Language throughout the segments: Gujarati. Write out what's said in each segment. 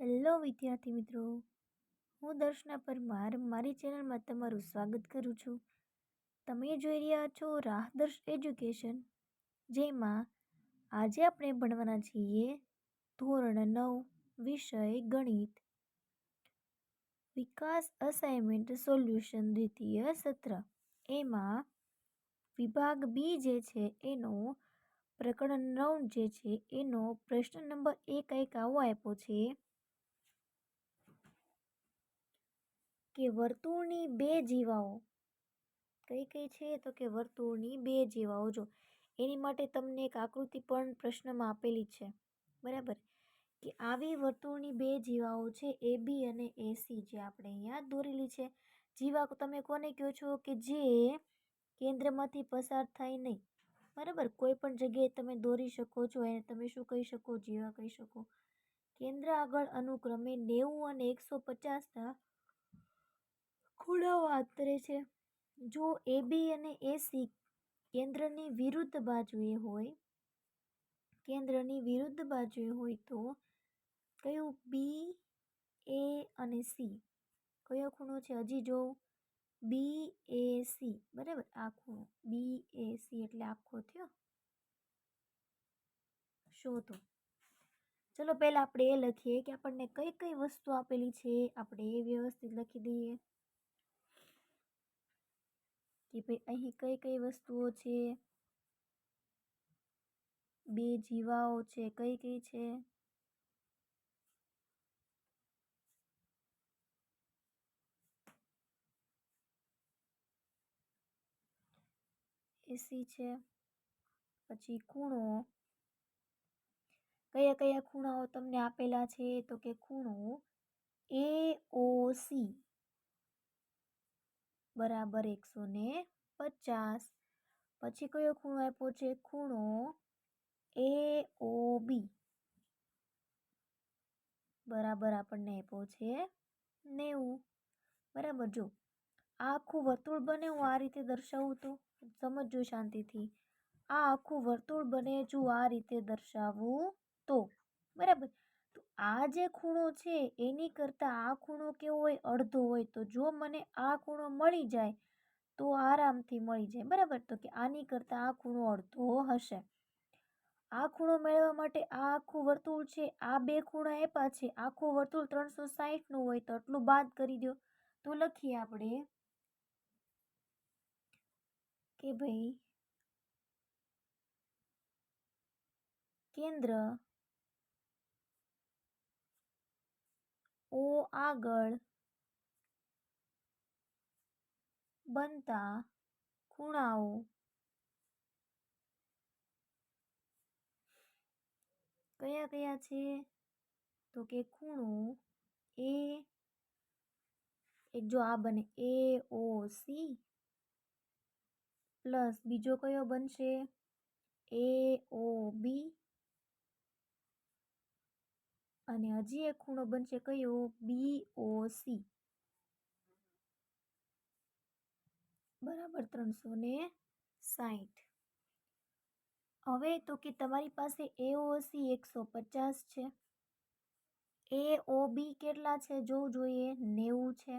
હેલો વિદ્યાર્થી મિત્રો. હું દર્શના પરમાર મારી ચેનલમાં તમારું સ્વાગત કરું છું. તમે જોઈ રહ્યા છો રાહદર્શ એજ્યુકેશન, જેમાં આજે આપણે ભણવાના છીએ ધોરણ નવ, વિષય ગણિત. વિકાસ અસાઇનમેન્ટ સોલ્યુશન દ્વિતીય સત્ર. એમાં વિભાગ બી જે છે એનો પ્રકરણ નવ જે છે એનો પ્રશ્ન નંબર એક એક આવો આપ્યો છે. કે વર્તુળની બે જીવાઓ. કઈ કઈ છે તો કે વર્તુળની બે જીવાઓ. જો, એની માટે તમને એક આકૃતિ પણ પ્રશ્નમાં આપેલી છે. બરાબર? કે આવી વર્તુળની બે જીવાઓ છે, એ બી અને એ સી, જે આપણે અહીંયા દોરેલી છે. જીવા તમે કોને કહો છો? કે જે કેન્દ્રમાંથી પસાર થાય નહીં. બરાબર? કોઈ પણ જગ્યાએ તમે દોરી શકો છો, એને તમે શું કહી શકો? જીવા કહી શકો. કેન્દ્ર આગળ અનુક્રમે નેવું અને એકસો પચાસના ખૂણાઓ આંતરે છે. જો એ બી અને એસી કેન્દ્રની વિરુદ્ધ બાજુએ હોય, કેન્દ્રની વિરુદ્ધ બાજુએ હોય તો કયું બી, એ અને સી? કયો ખૂણો છે? હજી જો બી, એ, સી, બરાબર? આ ખૂણો, બી, એ, સી એટલે આખો થયો. શોધો. ચલો પહેલાં આપણે એ લખીએ કે આપણને કઈ કઈ વસ્તુ આપેલી છે? આપણે એ વ્યવસ્થિત લખી દઈએ. કે ભાઈ અહીં કઈ કઈ વસ્તુઓ છે? બે જીવાઓ છે, કઈ કઈ છે? એસી છે. પછી ખૂણો. કયા કયા ખૂણાઓ તમને આપેલા છે? તો કે ખૂણો એ ઓ સી બરાબર એકસો ને પચાસ. પછી કયો ખૂણો આપ્યો છે? ખૂણો એ ઓ બી બરાબર આપણને આપ્યો છે નેવું. બરાબર, જો. આ આખું વર્તુળ બને હું આ રીતે દર્શાવું તો? સમજો શાંતિથી. આ આખું વર્તુળ બને જો આ રીતે દર્શાવું તો. બરાબર. આ જે ખૂણો છે, એની કરતાં આ ખૂણો કેવો હોય, અડધો હોય, તો જો મને આ ખૂણો મળી જાય, તો આરામથી મળી જાય, બરાબર? તો કે આની કરતાં આ ખૂણો અડધો હશે. આ ખૂણો મેળવવા માટે આ આખું વર્તુળ છે, આ બે ખૂણા આપ્યા છે, આખું વર્તુળ ત્રણસો સાહીઠનું હોય તો આટલું બાદ કરી દો. તો લખીએ આપણે કે ભાઈ, કેન્દ્ર ઓ આગળ બનતા ખૂણાઓ. કયા કયા છે? તો કે ખૂણો એ એક જો આ બને એ, ઓ, સી, પ્લસ બીજો કયો બનશે? એ, ઓ, બી અને હજી એક ખૂણો બનશે કયો? બી ઓ સી બરાબર ત્રણસો ને સાઠ હવે તો કે તમારી પાસે એઓસી એકસો પચાસ છે. એ ઓ બી કેટલા છે જોવું જોઈએ? નેવું છે.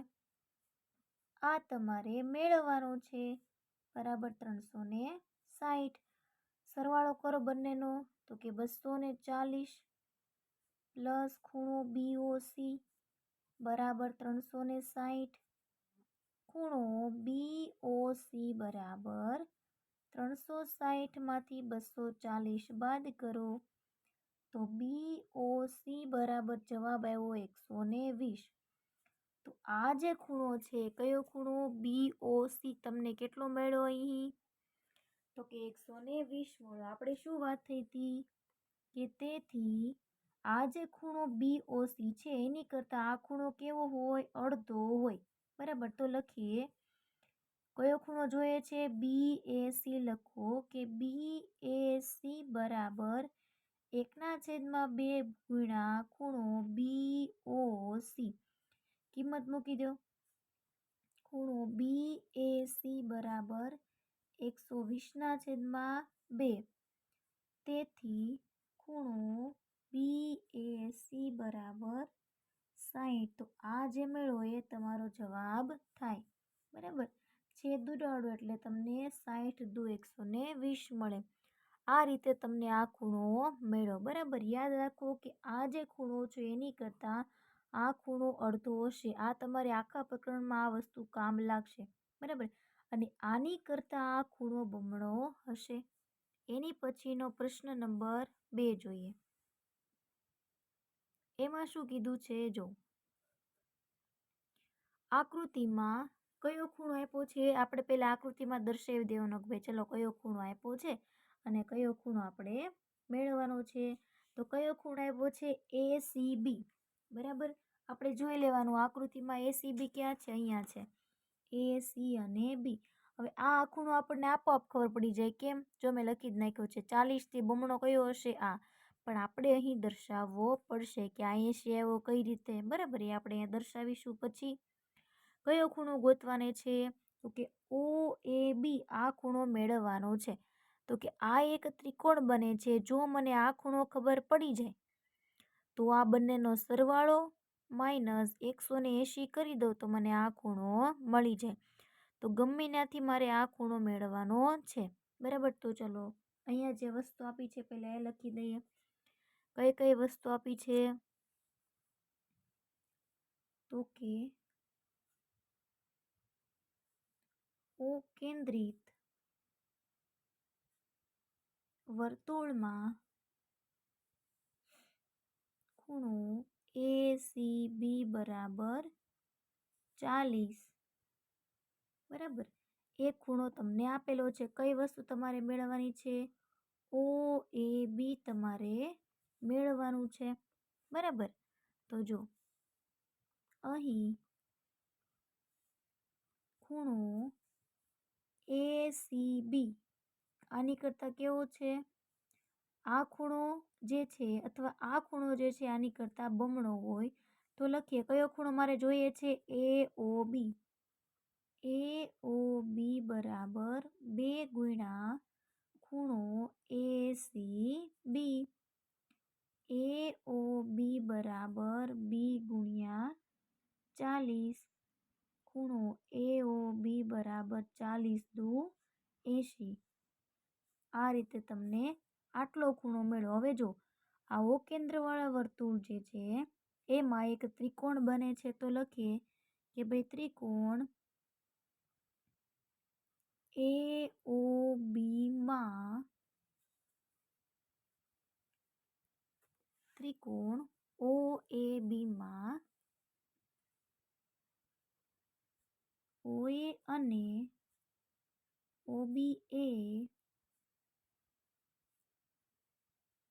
આ તમારે મેળવવાનો છે. બરાબર ત્રણસો ને સાઠ સરવાળો કરો બંનેનો. તો કે બસો ને ચાલીસ. પ્લસ ખૂણો બીઓસી બરાબર ત્રણસો ને સાઠ ખૂણો બીઓસી બરાબર ત્રણસો સાહીઠમાંથી બસો ચાલીસ બાદ કરો. તો બી ઓ સી બરાબર જવાબ આવ્યો એકસો ને વીસ. તો આ જે ખૂણો છે, કયો ખૂણો? બી ઓ સી તમને કેટલો મળ્યો અહીં? તો કે એકસો ને વીસ મળ્યો આપણે શું વાત થઈ હતી? કે તેથી આ જે ખૂણો બી ઓ સી છે, એની કરતાં આ ખૂણો કેવો હોય? અડધો હોય. બરાબર? તો લખીએ. કયો ખૂણો જોઈએ છે? બી એ સી લખો કે બી એ સી બરાબર એકના છેદમાં બે ગુણ્યા ખૂણો બી ઓ સી કિંમત મૂકી દો. ખૂણો બી એ સી બરાબર એકસો વીસના છેદમાં બે. તેથી ખૂણો બી બરાબર સાહીઠ તો આ જે મેળવો એ તમારો જવાબ થાય. બરાબર? છેદ ઉડાડો એટલે તમને સાહીઠ દુ એકસો ને વીસ મળે. આ રીતે તમને આ ખૂણો મેળવો બરાબર? યાદ રાખો કે આ જે ખૂણો છે એની કરતાં આ ખૂણો અડધો હશે. આ તમારે આખા પ્રકરણમાં આ વસ્તુ કામ લાગશે. બરાબર? અને આની કરતાં આ ખૂણો બમણો હશે. એની પછીનો પ્રશ્ન નંબર બે જોઈએ. એમાં શું કીધું છે? જો. આકૃતિમાં કયો ખૂણો આપ્યો છે? આપણે પહેલાં આકૃતિમાં દર્શાવી દેવાનો કે ભાઈ ચલો કયો ખૂણો આપ્યો છે અને કયો ખૂણો આપણે મેળવવાનો છે? તો કયો ખૂણો આપ્યો છે? એ સી બી બરાબર? આપણે જોઈ લેવાનું આકૃતિમાં એ સી બી ક્યાં છે? અહીંયા છે. એ સી અને બી હવે આ ખૂણો આપણને આપોઆપ ખબર પડી જાય. કેમ? જો મેં લખી જ નાખ્યો છે. ચાલીસથી બમણો કયો હશે? આ. પણ આપણે અહીં દર્શાવવો પડશે કે આ એંશી આવ્યો કઈ રીતે, બરાબર? એ આપણે અહીંયા દર્શાવીશું. પછી કયો ખૂણો ગોતવાને છે? તો કે ઓ એ બી આ ખૂણો મેળવવાનો છે. તો કે આ એક ત્રિકોણ બને છે. જો મને આ ખૂણો ખબર પડી જાય, તો આ બંનેનો સરવાળો માઇનસ એકસો ને એંશી કરી દઉં તો મને આ ખૂણો મળી જાય. તો ગમે ત્યાંથી મારે આ ખૂણો મેળવવાનો છે. બરાબર? તો ચલો, અહીંયા જે વસ્તુ આપી છે, પહેલાં એ લખી દઈએ. કઈ કઈ વસ્તુ આપી છે? તો કે કેન્દ્રિત વર્તુળમાં ખૂણો એ સી બી બરાબર ચાલીસ. બરાબર. એ ખૂણો તમને આપેલો છે. કઈ વસ્તુ તમારે મેળવવાની છે? ઓ એ બી તમારે મેળવવાનું છે. બરાબર? તો જો, અહીં ખૂણો એ સી બી આની કરતાં કેવો છે? આ ખૂણો જે છે અથવા આ ખૂણો જે છે આની કરતાં બમણો હોય. તો લખીએ, કયો ખૂણો મારે જોઈએ છે? એ ઓ બી એ ઓ બી બરાબર બે ગુણ્યા ખૂણો એ સી બી એ ઓ બી બરાબર બી ગુણ્યા ચાલીસ ખૂણો એ ઓ બી બરાબર ચાલીસ દુ એંશી. આ રીતે તમને આટલો ખૂણો મેળવો. હવે જો, આવો કેન્દ્રવાળા વર્તુળ જે છે, એમાં એક ત્રિકોણ બને છે તો લખીએ કે ભાઈ ત્રિકોણ એ ઓ બીમાં ત્રિકોણ ઓ એ બીમાં ઓએ અને ઓબી એ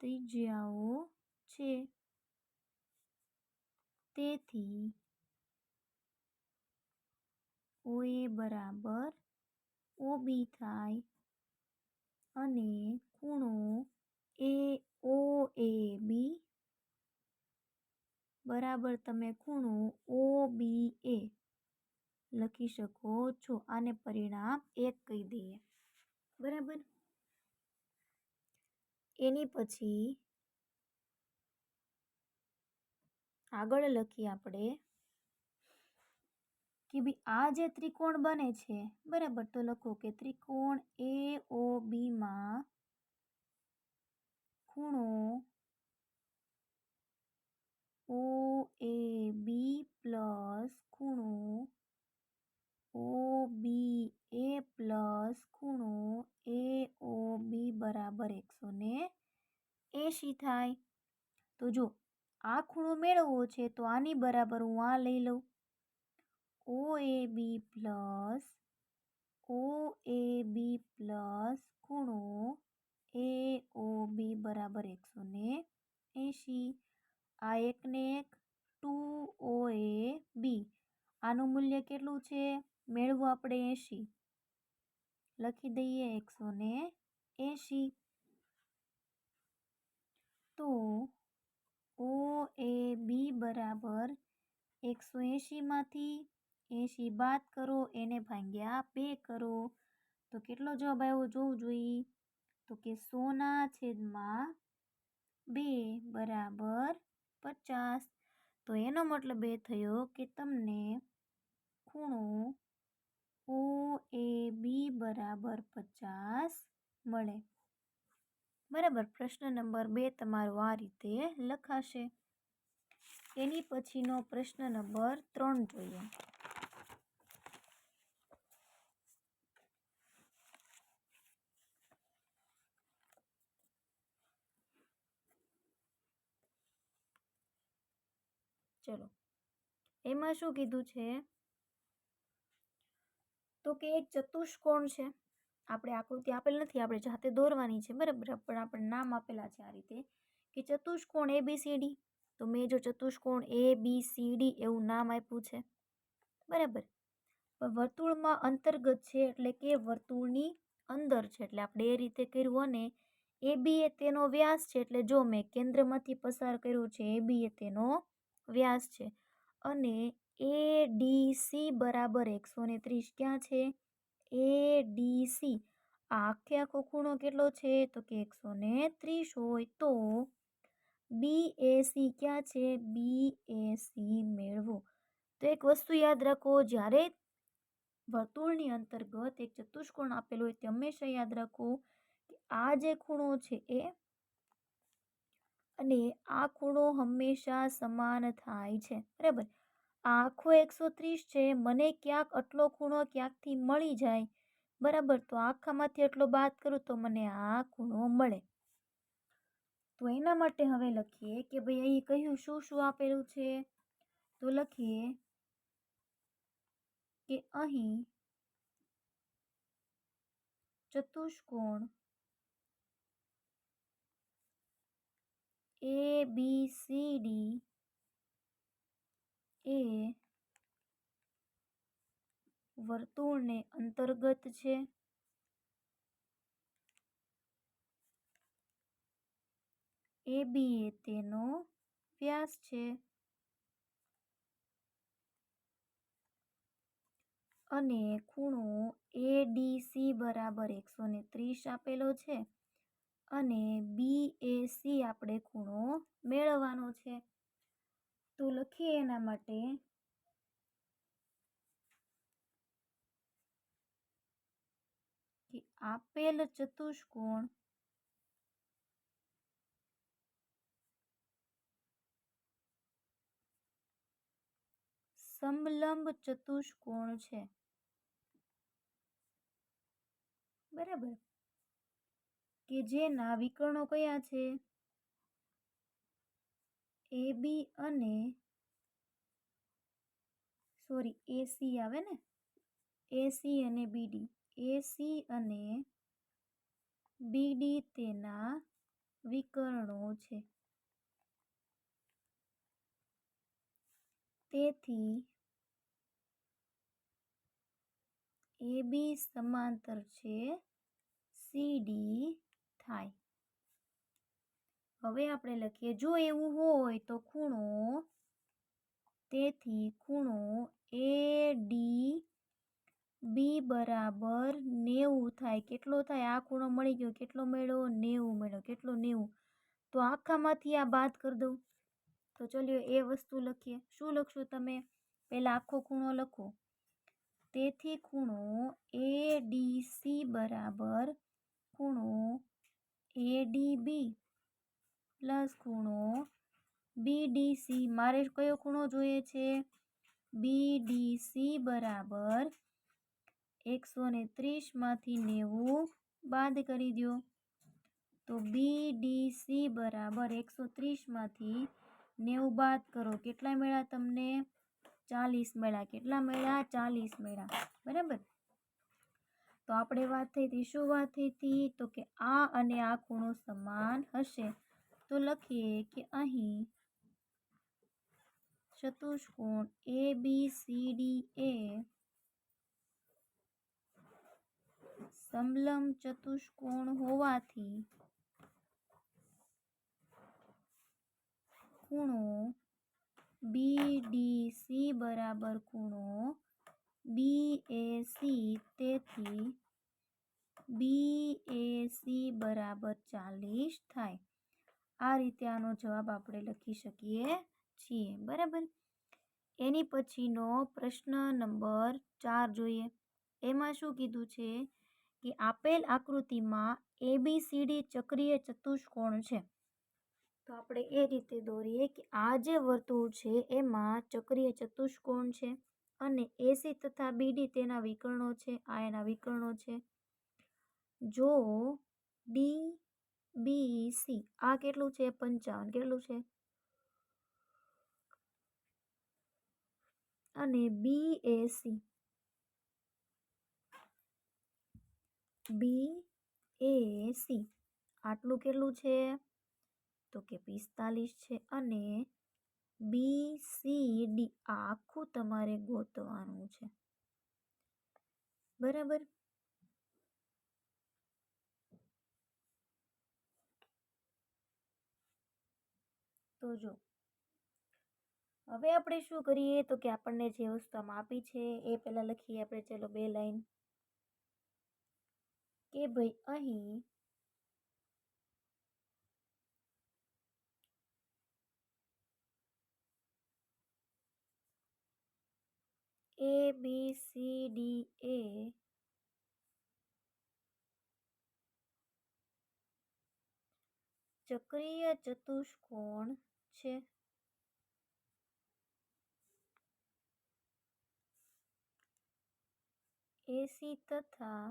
ત્રિજ્યાઓ છે. તેથી ઓએ બરાબર ઓબી થાય અને ખૂણો એ ઓ એ બી બરાબર તમે ખૂણો ઓ, બી, એ લખી શકો છો. આને પરિણામ એક કહી દઈએ. બરાબર? એની પછી આગળ લખીએ આપણે કે ભાઈ આ જે ત્રિકોણ બને છે, બરાબર? તો લખો કે ત્રિકોણ એ, ઓ બીમાં ખૂણો ઓ એ બી પ્લસ ખૂણો એ પ્લસ ખૂણો બી બરાબર એકસો ને એંશી થાય. તો જો, આ ખૂણો મેળવવો છે તો આની બરાબર હું આ લઈ લઉં. ઓ એ બી પ્લસ ઓ એ બી પ્લસ ખૂણો એ ઓ બી બરાબર એકસો ને એંશી. આ એકને એક ટુ ઓ એ બી. આનું મૂલ્ય કેટલું છે? મેળવું આપણે એંશી. લખી દઈએ એકસો ને એંશી. તો ઓ એ બી બરાબર એકસો એંશીમાંથી એંશી બાદ કરો, એને ભાગ્યા બે કરો. તો કેટલો જવાબ આવ્યો જોવું જોઈએ? તો કે સોના છેદમાં બે બરાબર પચાસ. તો એનો મતલબ એ થયો કે તમને ખૂણો ઓ એ બી બરાબર પચાસ મળે. બરાબર? પ્રશ્ન નંબર બે તમારો આ રીતે લખાશે. એની પછીનો પ્રશ્ન નંબર ત્રણ જોઈએ ચલો એમાં શું કીધું છે? તો કે એક ચતુષ્કોણ છે. આપણે આકૃતિ આપેલ નથી, આપણે જાતે દોરવાની છે, બરાબર? પણ આપણે નામ આપેલા છે આ રીતે કે ચતુષ્કોણ એ બી સી ડી તો મેં જો ચતુષ્કોણ એ બી સી ડી એવું નામ આપ્યું છે, બરાબર? પણ વર્તુળમાં અંતર્ગત છે એટલે કે વર્તુળની અંદર છે, એટલે આપણે એ રીતે કર્યું અને એ બી એ તેનો વ્યાસ છે, એટલે જો મેં કેન્દ્રમાંથી પસાર કર્યો છે એ બી એ તેનો વ્યાસ છે. અને એ ડી સી બરાબર એકસો ને ત્રીસ ક્યાં છે? A D C. આખે આખો ખૂણો કેટલો છે? તો કે એકસો ને ત્રીસ હોય તો બી એ સી ક્યાં છે? બી એ સી મેળવો. તો એક વસ્તુ યાદ રાખો, જ્યારે વર્તુળની અંતર્ગત એક ચતુષ્કોણ આપેલો હોય તે હંમેશા યાદ રાખો કે આ જે ખૂણો છે એ અને આ ખૂણો હંમેશા સમાન થાય છે, બરાબર? આખો એકસો ત્રીસ છે, મને ક્યાંક આટલો ખૂણો ક્યાંકથી મળી જાય? બરાબર, તો આખામાંથી એટલો બાદ કરું તો મને આ ખૂણો મળે. તો એના માટે હવે લખીએ કે ભાઈ અહીં કહ્યું શું શું આપેલું છે? તો લખીએ કે અહીં ચતુષ્કોણ એ બી સી ડી એ વર્તુળને અંતર્ગત છે. એ બી એ તેનો વ્યાસ છે. અને ખૂણો એ ડી સી બરાબર એકસો ત્રીસ આપેલો છે. અને બી એ સી આપણે ખૂણો મેળવવાનો છે. તો લખીએ એના માટે. કે આપેલ ચતુષ્કોણ સમલંબ ચતુષ્કોણ છે. બરાબર? કે જેના વિકર્ણો કયા છે? એ બી અને સોરી એસી આવે ને? એસી અને બીડી એસી અને બીડી તેના વિકર્ણો છે. તેથી એ બી સમાંતર છે. સીડી થાય. હવે આપણે લખીએ, જો એવું હોય તો ખૂણો, તેથી ખૂણો એ ડી બી બરાબર નેવું થાય. કેટલો થાય? આ ખૂણો મળી ગયો. કેટલો મળ્યો નેવું મળ્યો કેટલો નેવું? તો આખામાંથી આ બાદ કરી દઉં. તો ચલ્યો, એ વસ્તુ લખીએ. શું લખશો તમે? પહેલાં આખો ખૂણો લખો. તેથી ખૂણો એ ડી સી બરાબર ખૂણો એ ડી બી પ્લસ ખૂણો બી ડી સી મારે કયો ખૂણો જોઈએ છે? બી ડી સી બરાબર એકસો ને ત્રીસમાંથી નેવું બાદ કરી દો તો બી ડી સી બરાબર એકસો ત્રીસમાંથી નેવું બાદ કરો. કેટલા મેળા તમને? ચાલીસ મેળા કેટલા મેળા ચાલીસ મેળા બરાબર? તો આપણે વાત થઈ હતી શું વાત થઈ હતી તો કે આ અને આ ખૂણો સમાન હશે. તો લખીએ કે અહીં ચતુષ્કોણ એ બી સી ડી એ સમલંબ ચતુષ્કોણ હોવાથી ખૂણો બી ડી સી બરાબર ખૂણો બી એ તેથી બી એ બરાબર ચાલીસ થાય. આ રીતે આનો જવાબ આપણે લખી શકીએ છીએ. બરાબર? એની પછીનો પ્રશ્ન નંબર ચાર જોઈએ. એમાં શું કીધું છે કે આપેલ આકૃતિમાં એબીસીડી ચક્રીય ચતુષ્કોણ છે. તો આપણે એ રીતે દોરીએ કે આ જે વર્તુળ છે એમાં ચક્રીય ચતુષ્કોણ છે. અને એસી તથા બીડી તેના વિકર્ણો છે, આ એના વિકર્ણો છે. જો ડી બી સી આ કેટલું છે? પંચાવન. કેટલું છે? અને બી A C B A C આટલું કેટલું છે? તો કે પિસ્તાલીસ છે. અને બી સી ડી આખું તમારે ગોતવાનું છે. બરાબર? તો જો, હવે આપણે શું કરીએ? તો કે આપણને જે વસ્તુ આમાં આપી છે, એ પહેલાં લખીએ આપણે, ચલો બે લાઈન. કે ભાઈ અહીં એ બી સી ડી એ ચક્રીય ચતુષ્કોણ છે. એસી તથા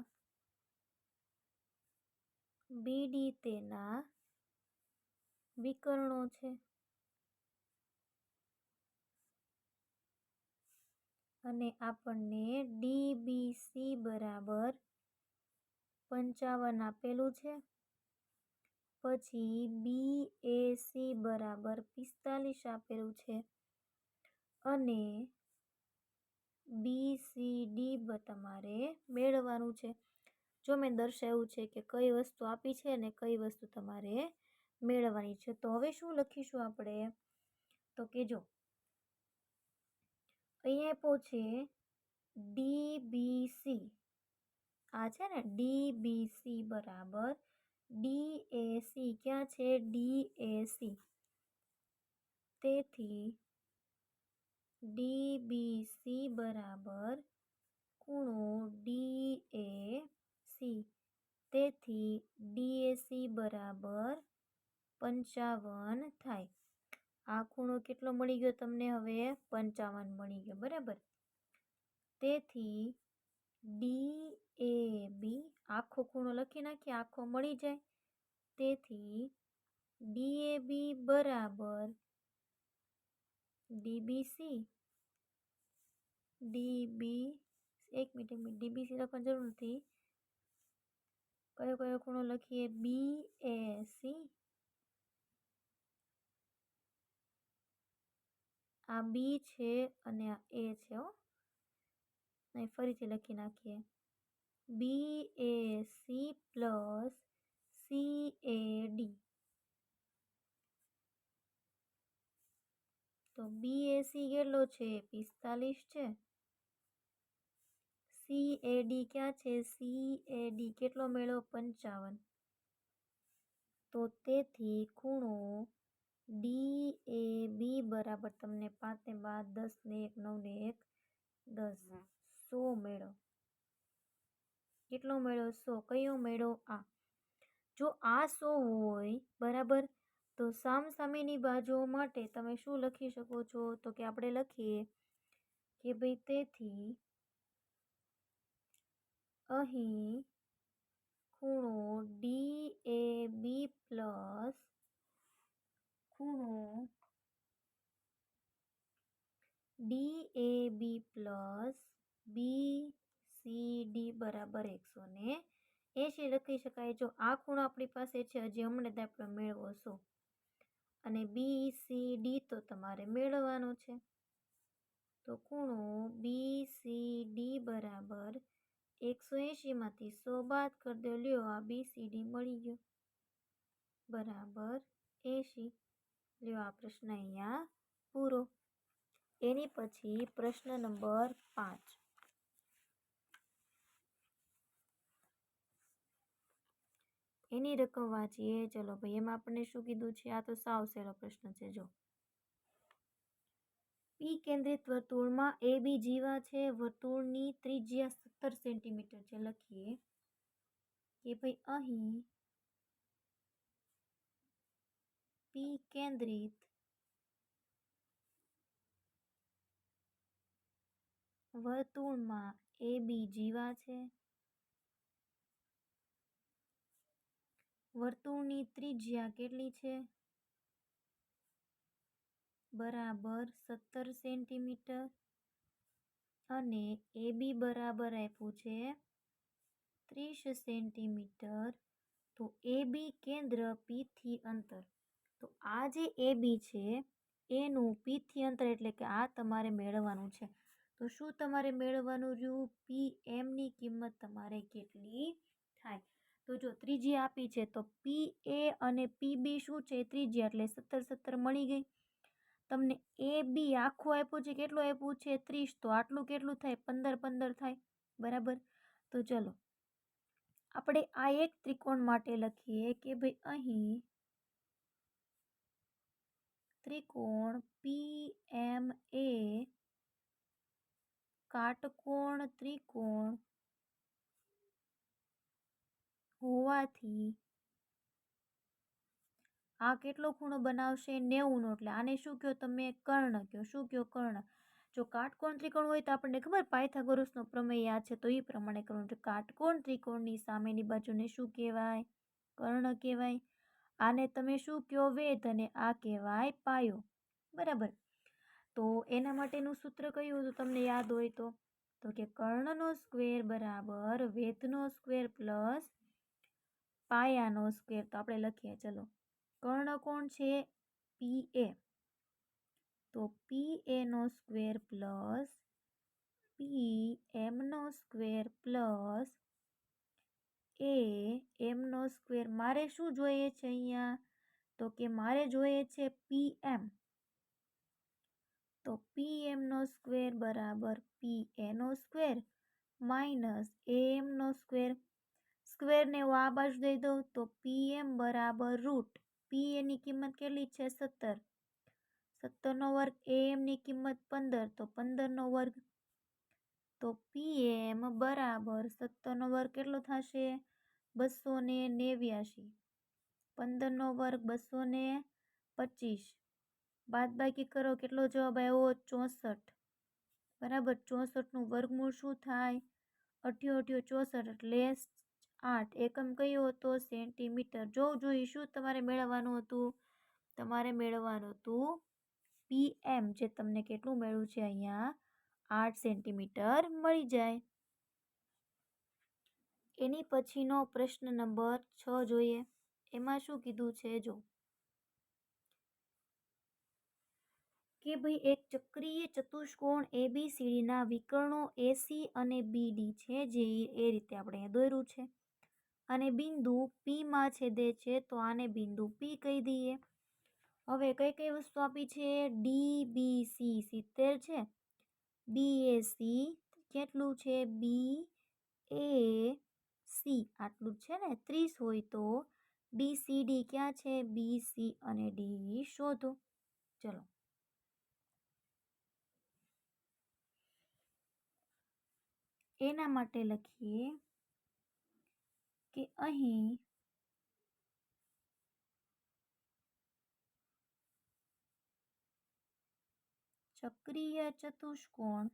બીડી તેના વિકર્ણો છે. અને આપણને ડી બી સી બરાબર પંચાવન આપેલું છે. પછી બી એ સી બરાબર પિસ્તાલીસ આપેલું છે. અને બી સી ડી તમારે મેળવવાનું છે. જો મેં દર્શાવ્યું છે કે કઈ વસ્તુ આપી છે અને કઈ વસ્તુ તમારે મેળવવાની છે, તો હવે શું લખીશું આપણે? તો કે જો અહીંયા આપ્યો છે ડી બી આ છે ને, ડી બી બરાબર. ડી એ ક્યાં છે? ડી એ તેથી, ડી બી બરાબર ખૂણો ડી એ સી. તેથી, ડી એ બરાબર પંચાવન થાય. આ ખૂણો કેટલો મળી ગયો તમને હવે? પંચાવન મળી ગયો, બરાબર? તેથી ડી એ બી આખો ખૂણો લખી નાખીએ, આખો મળી જાય. તેથી ડી એ બી બરાબર ડીબીસી ડીબી એક મિનિટ એક મિનિટ. ડીબીસી લખવાની જરૂર નથી. કયો કયો ખૂણો લખીએ? બી એ સી આ બી છે અને આ એ છે હો. અહીં ફરીથી લખી નાખીએ. B A C plus C A D તો બી એ સી કેટલો છે? પિસ્તાલીસ છે. સી એ ડી ક્યાં છે? સી એ ડી કેટલો મેળો પંચાવન. તો તેથી ખૂણો ડી એ બી બરાબર તમને પાંચ ને બાર દસ ને એક નવ ને એક દસ. સો મેળો. કેટલો મેળો? સો. કયો મેળો? આ. જો આ સો હોય બરાબર તો સામસામેની બાજુઓ માટે તમે શું લખી શકો છો? તો કે આપણે લખીએ કે ભાઈ તેથી અહીં ખૂણો ડી એ બી પ્લસ ખૂણો D A B plus B C D બરાબર એકસો ને એંશી લખી શકાય. જો આ ખૂણો આપણી પાસે છે, હજી હમણાં આપણે મેળવો છો અને બી સી ડી તો તમારે મેળવવાનો છે. તો ખૂણો બી સી ડી બરાબર એકસો એંશીમાંથી સો બાદ કરી દો. લ્યો, આ બી સી ડી મળી ગયો. બરાબર એંશી. લ્યો આ પ્રશ્ન અહીંયા પૂરો. એની પછી પ્રશ્ન નંબર પાંચ. એની રકમ વાંચીએ. ચલો ભાઈ, એમાં આપણને શું કીધું છે? આ તો સાવ સહેલો પ્રશ્ન છે, જો. પી કેન્દ્રિત વર્તુળમાં એ બી જીવા છે. વર્તુળની ત્રિજ્યા સત્તર સેન્ટીમીટર છે. લખીએ કે ભાઈ, અહીં પી કેન્દ્રિત વર્તુળમાં એ બી જીવા છે. વર્તુળની ત્રિજ્યા કેટલી છે? બરાબર સત્તર સેન્ટીમીટર. અને એ બી બરાબર આપ્યું છે ત્રીસ સેન્ટીમીટર. તો એ બી કેન્દ્ર પીથી અંતર. તો આ જે એ બી છે, એનું પીથી અંતર એટલે કે આ તમારે મેળવવાનું છે. તો શું તમારે મેળવવાનું રહ્યું? પી એમની કિંમત તમારે કેટલી થાય? તો જો ત્રીજી આપી છે, તો પી એ અને પી બી શું છે? ત્રીજી, એટલે સત્તર સત્તર મળી ગઈ. તમને એ બી આખું આપ્યું છે, કેટલું આપ્યું છે? ત્રીસ. તો આટલું કેટલું થાય? પંદર પંદર થાય. બરાબર? તો ચલો, આપણે આ એક ત્રિકોણ માટે લખીએ કે ભાઈ અહીં ત્રિકોણ પી એમ એ કાટકોણ ત્રિકોણ હોવાથી આ કેટલો ખૂણો બનાવશે નેવુંનો? એટલે આને શું કહો તમે? કર્ણ કહો. શું કહો કર્ણ? જો કાટકોણ ત્રિકોણ હોય તો આપણને ખબર પાયથાગોરસનો પ્રમેય યાદ છે, તો એ પ્રમાણે કરવાનું કાટકોણ ત્રિકોણની સામેની બાજુને શું કહેવાય? કર્ણ કહેવાય. આને તમે શું કહો વેધ અને આ કહેવાય પાયો? બરાબર. તો એના માટેનું સૂત્ર કયું હતું તમને યાદ હોય તો? તો કે કર્ણનો સ્ક્વેર બરાબર વેધનો સ્ક્વેર પ્લસ પાયાનો સ્ક્વેર તો આપણે લખીએ, ચલો. કર્ણ કોણ છે? પી એ તો પી એનો સ્ક્વેર પ્લસ પી એમનો સ્ક્વેર પ્લસ એ એમનો સ્ક્વેર. મારે શું જોઈએ છે અહીંયા? તો કે મારે જોઈએ છે પી એમ. તો પી એમનો સ્ક્વેર બરાબર પી એનો સ્ક્વેર માઇનસ એ એમનો સ્ક્વેર. સ્ક્વેરને હું આ બાજુ દઈ દઉં તો પી એમ બરાબર રૂટ. પી એની કિંમત કેટલી છે? સત્તર. સત્તરનો વર્ગ એ એમની કિંમત પંદર. તો પંદરનો વર્ગ તો પી એમ બરાબર સત્તરનો વર્ગ કેટલો થશે? બસો ને નેવ્યાશી. પંદરનો વર્ગ બસો ને પચીસ. બાદબાકી કરો, કેટલો જવાબ આવ્યો ચોસઠ. બરાબર, ચોસઠનું વર્ગમૂળ શું થાય? અઠ્યો અઠ્યો ચોસઠ એટલે આઠ. એકમ કયો હતો? સેન્ટીમીટર. જોવું જોઈએ શું તમારે મેળવવાનું હતું? તમારે મેળવવાનું હતું પી એમ જે તમને કેટલું મેળવ્યું છે અહીંયા? આઠ સેન્ટીમીટર મળી જાય. એની પછીનો પ્રશ્ન નંબર છ જોઈએ. એમાં શું કીધું છે? જો. કે ભાઈ એક ચક્રીય ચતુષ્કોણ એબીસીડીના વિકર્ણો એસી અને બીડી છે જે એ રીતે આપણે દોર્યું છે. અને બિંદુ પીમાં છેદે છે તો આને બિંદુ પી કહી દઈએ. હવે કઈ કઈ વસ્તુ આપી છે? ડી બી સી સિત્તેર છે. બી એ કેટલું છે? બી એ સી આટલું છે ને? ત્રીસ હોય તો બી ક્યાં છે? બી અને ડી શોધો. ચલો. એના માટે લખીએ કે અહીં ચક્રીય ચતુષ્કોણ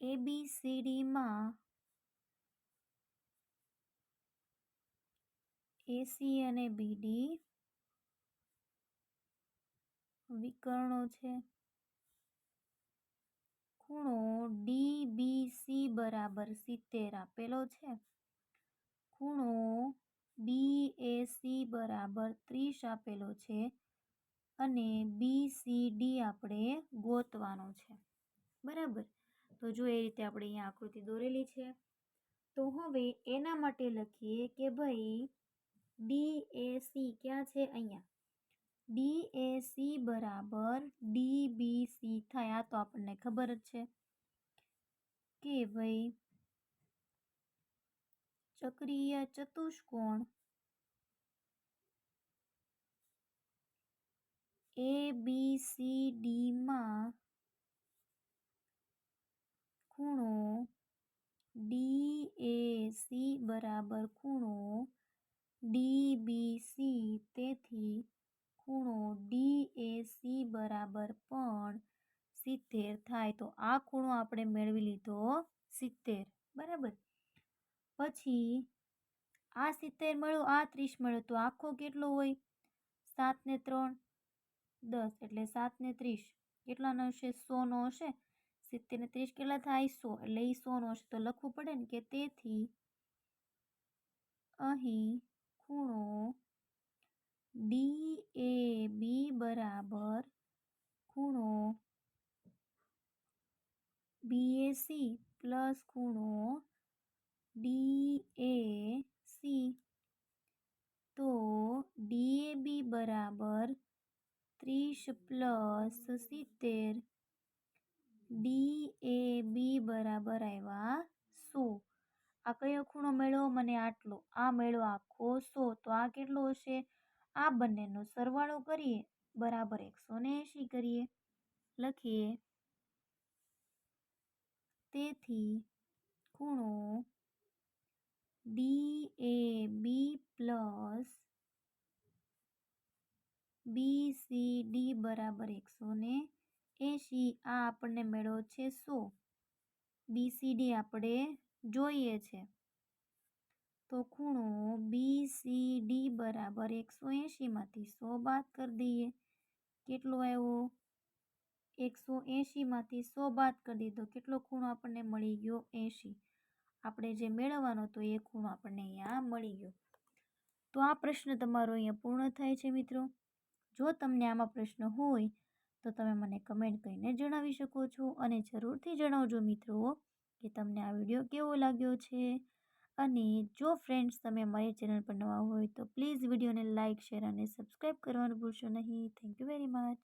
એબીસીડીમાં એસી અને બીડી વિકર્ણો છે. ખૂણો ડી બી બરાબર સિત્તેર આપેલો છે. ખૂણો બી એ સી બરાબર ત્રીસ આપેલો છે અને બી સી ડી આપણે ગોતવાનો છે. બરાબર? તો જો એ રીતે આપણે અહીંયા આકૃતિ દોરેલી છે. તો હવે એના માટે લખીએ કે ભાઈ ડી એ સી ક્યાં છે? અહીંયા. ડી એ સી બરાબર ડી બી સી થાય. આ તો આપણને ખબર જ છે. કે ભાઈ ચક્રીય ચતુષ્કોણ. એ બી સી ડીમાં ખૂણો ડી એ સી બરાબર ખૂણો ડી બી સી તેથી ખૂણો ડી એ સી બરાબર પણ સિત્તેર થાય. તો આ ખૂણો આપણે મેળવી લીધો સિત્તેર. બરાબર? પછી આ સિત્તેર મળ્યો, આ ત્રીસ મળ્યો, તો આખો કેટલો હોય? સાત ને ત્રણ, દસ, એટલે સાત ને ત્રીસ. કેટલાનો હશે? સોનો હશે. સિત્તેર ને ત્રીસ કેટલા થાય? સો, એટલે એ સોનો હશે. તો લખવું પડે ને કે તેથી અહીં ખૂણો ડી એ બી બરાબર ખૂણો બીએસી પ્લસ ખૂણો ડી એ સી. તો ડીએબી બરાબર ત્રીસ પ્લસ સિત્તેર. ડી એ બી બરાબર આવ્યા સો. આ કયો ખૂણો મેળવો? મને આટલો. આ મેળવો આખો સો. તો આ કેટલો હશે? આ બંનેનો સરવાળો કરીએ. બરાબર એકસો ને એંશી કરીએ. લખીએ. તેથી, ખૂણો D A B plus B C D બરાબર એકસો ને એંશી. આ આપણને મેળવ્યો છે સો. બી સી ડી આપણે જોઈએ છે. તો ખૂણો બી સી ડી બરાબર એકસો એંશીમાંથી સો બાદ કરી દઈએ. કેટલો આવ્યો? એકસો એંશીમાંથી સો બાદ કરી દીધો કેટલો ખૂણો આપણને મળી ગયો? એંશી. આપણે જે મેળવવાનો હતો એ ખૂણો આપણને અહીંયા મળી ગયો. તો આ પ્રશ્ન તમારો અહીંયા પૂર્ણ થાય છે મિત્રો. જો તમને આમાં પ્રશ્ન હોય, તો તમે મને કમેન્ટ કરીને જણાવી શકો છો અને જરૂરથી જણાવજો મિત્રો કે તમને આ વીડિયો કેવો લાગ્યો છે. અને જો ફ્રેન્ડ્સ તમે અમારી ચેનલ પર નવા હોય તો પ્લીઝ વિડીયોને લાઇક શેર અને સબસ્ક્રાઈબ કરવાનું ભૂલશો નહીં. Thank you very much.